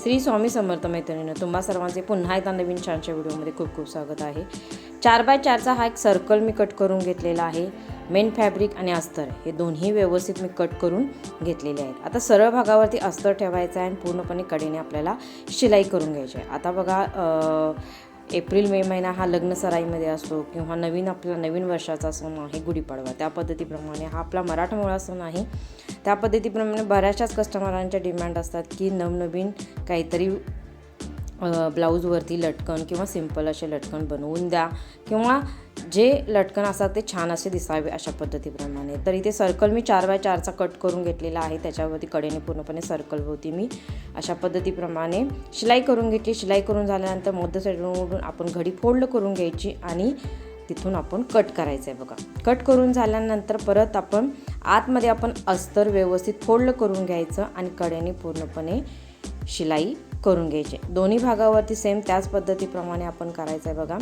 श्री स्वामी समर्थ मैत्रिणीनं तुम्हा सर्वांचे पुन्हा एकदा नवीन छानच्या व्हिडिओमध्ये खूप खूप स्वागत आहे. चार बाय चारचा हा एक सर्कल मी कट करून घेतलेला आहे. मेन फॅब्रिक आणि अस्तर हे दोन्ही व्यवस्थित मी कट करून घेतलेले आहेत. आता सरळ भागावरती अस्तर ठेवायचं आहे आणि पूर्णपणे कडेने आपल्याला शिलाई करून घ्यायची आहे. आता बघा एप्रिल मे महिना हा लग्न सराईमध्ये असतो किंवा नवीन आपला नवीन वर्षाचा सण आहे गुढीपाडवा त्या पद्धतीप्रमाणे हा आपला मराठमोळा सण आहे. त्या पद्धतीप्रमाणे बऱ्याचशाच कस्टमरांच्या डिमांड असतात की नवनवीन काहीतरी ब्लाऊजवरती लटकन किंवा सिंपल असे लटकन बनवून द्या किंवा जे लटकन असतात ते छान असे दिसावे अशा पद्धतीप्रमाणे. तर इथे सर्कल मी चार बाय चारचा कट करून घेतलेला आहे. त्याच्यावरती कडेने पूर्णपणे सर्कल होती मी अशा पद्धतीप्रमाणे. शिलाई करून घेतली. शिलाई करून झाल्यानंतर मध्य साईडवरून आपण घडी फोल्ड करून घ्यायची आणि तिथून आपण कट करायचं आहे बघा. कट करून झाल्यानंतर परत आपण आतमध्ये आपण अस्तर व्यवस्थित फोल्ड करून घ्यायचं आणि कड्याने पूर्णपणे शिलाई करून घ्यायची. दोन्ही भागावरती सेम त्याच पद्धतीप्रमाणे आपण करायचं आहे बघा.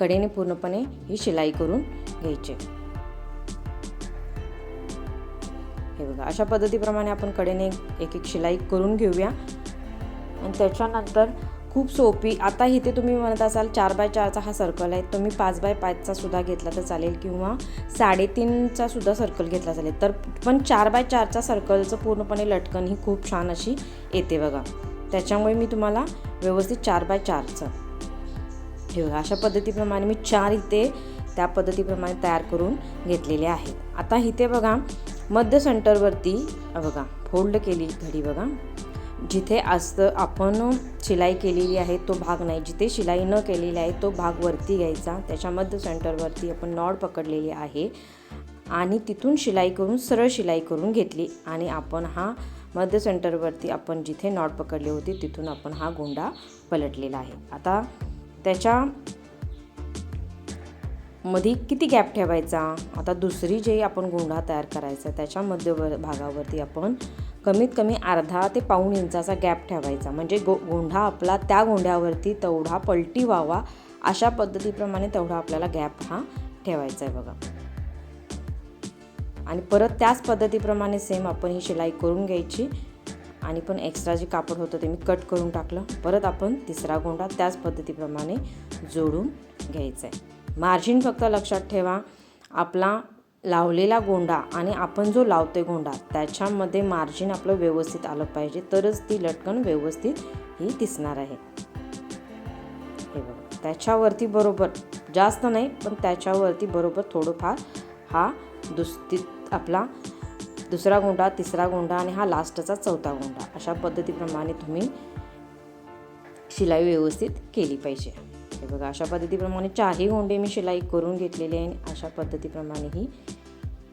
कडेने पूर्णपणे ही शिलाई करून घ्यायची. हे बघा अशा पद्धतीप्रमाणे आपण कडेने एक एक शिलाई करून घेऊया. आणि त्याच्यानंतर खूप सोपी आता इथे तुम्ही म्हणत असाल चार बाय चारचा हा सर्कल आहे. तुम्ही पाच बाय पाचचा सुद्धा घेतला तर चालेल किंवा साडेतीनचा सुद्धा सर्कल घेतला चालेल. तर पण चार बाय चारचा सर्कलचं पूर्णपणे लटकन ही खूप छान अशी येते बघा. त्याच्यामुळे मी तुम्हाला व्यवस्थित चार बाय चारचं हे बघा अशा पद्धतीप्रमाणे मी चार इथे त्या पद्धतीप्रमाणे तयार करून घेतलेले आहेत. आता इथे बघा मध्य सेंटरवरती बघा फोल्ड केली घडी बघा. जिथे असतं आपण शिलाई केलेली आहे तो भाग नाही. जिथे शिलाई न केलेली आहे तो भाग वरती घ्यायचा. त्याच्या मध्य सेंटरवरती आपण नॉड पकडलेली आहे. आणि तिथून शिलाई करून सरळ शिलाई करून घेतली. आणि आपण हा मध्य सेंटरवरती आपण जिथे नॉट पकडली होती तिथून आपण हा गोंडा पलटलेला आहे. आता त्याच्या मध्ये किती गॅप ठेवायचा? आता दुसरी जे आपण गोंडा तयार करायचा त्याच्या मध्य भागावरती आपण कमीत कमी अर्धा ते पाऊण इंचाचा गॅप ठेवायचा. म्हणजे गो गोंढा आपला त्या गोंड्यावरती तेवढा पलटी व्हावा अशा पद्धतीप्रमाणे तेवढा आपल्याला गॅप हा ठेवायचा आहे बघा. आणि परत त्याच पद्धतीप्रमाणे सेम आपण ही शिलाई करून घ्यायची. आणि पण एक्स्ट्रा जे कापड होतं ते मी कट करून टाकलं. परत आपण तिसरा गोंडा त्याच पद्धतीप्रमाणे जोडून घ्यायचा आहे मार्जिन फक्त लक्षात ठेवा आपला लावलेला गोंडा आणि आपण जो लावते गोंडा त्याच्यामध्ये मार्जिन आपलं व्यवस्थित आलं पाहिजे तरच ती लटकन व्यवस्थित ही दिसणार आहे. हे बघा त्याच्यावरती बरोबर जास्त नाही पण त्याच्यावरती बरोबर थोडंफार हा दुस्तीत आपला दुसरा गोंडा तिसरा गोंडा आणि हा लास्टचा चौथा गोंडा. अशा पद्धतीप्रमाणे तुम्ही शिलाई व्यवस्थित केली पाहिजे. हे बघा अशा पद्धतीप्रमाणे चारही गोंडे मी शिलाई करून घेतलेले आहे आणि अशा पद्धतीप्रमाणे ही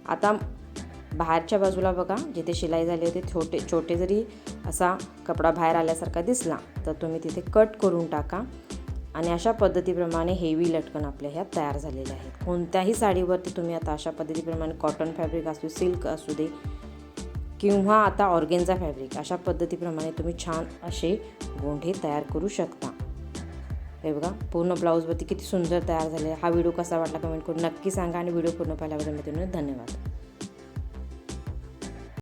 आता बाहेरच्या बाजूला बघा जिथे शिलाई झाली होती छोटे छोटे जरी असा कपडा बाहेर आल्यासारखा दिसला तर तुम्ही तिथे कट करून टाका. आणि अशा पद्धतीप्रमाणे हेवी लटकन आपल्या ह्या तयार झालेल्या आहेत. कोणत्याही साडीवरती तुम्ही आता अशा पद्धतीप्रमाणे कॉटन फॅब्रिक असू सिल्क असू दे किंवा आता ऑर्गेन्झा फॅब्रिक अशा पद्धतीप्रमाणे तुम्ही छान असे गोंढे तयार करू शकता. हे बघा पूर्ण ब्लाऊजवरती किती सुंदर तयार झाले. हा व्हिडिओ कसा वाटला कमेंट करून नक्की सांगा आणि व्हिडिओ पूर्ण पाहिल्याबद्दल मी तुम्ही धन्यवाद.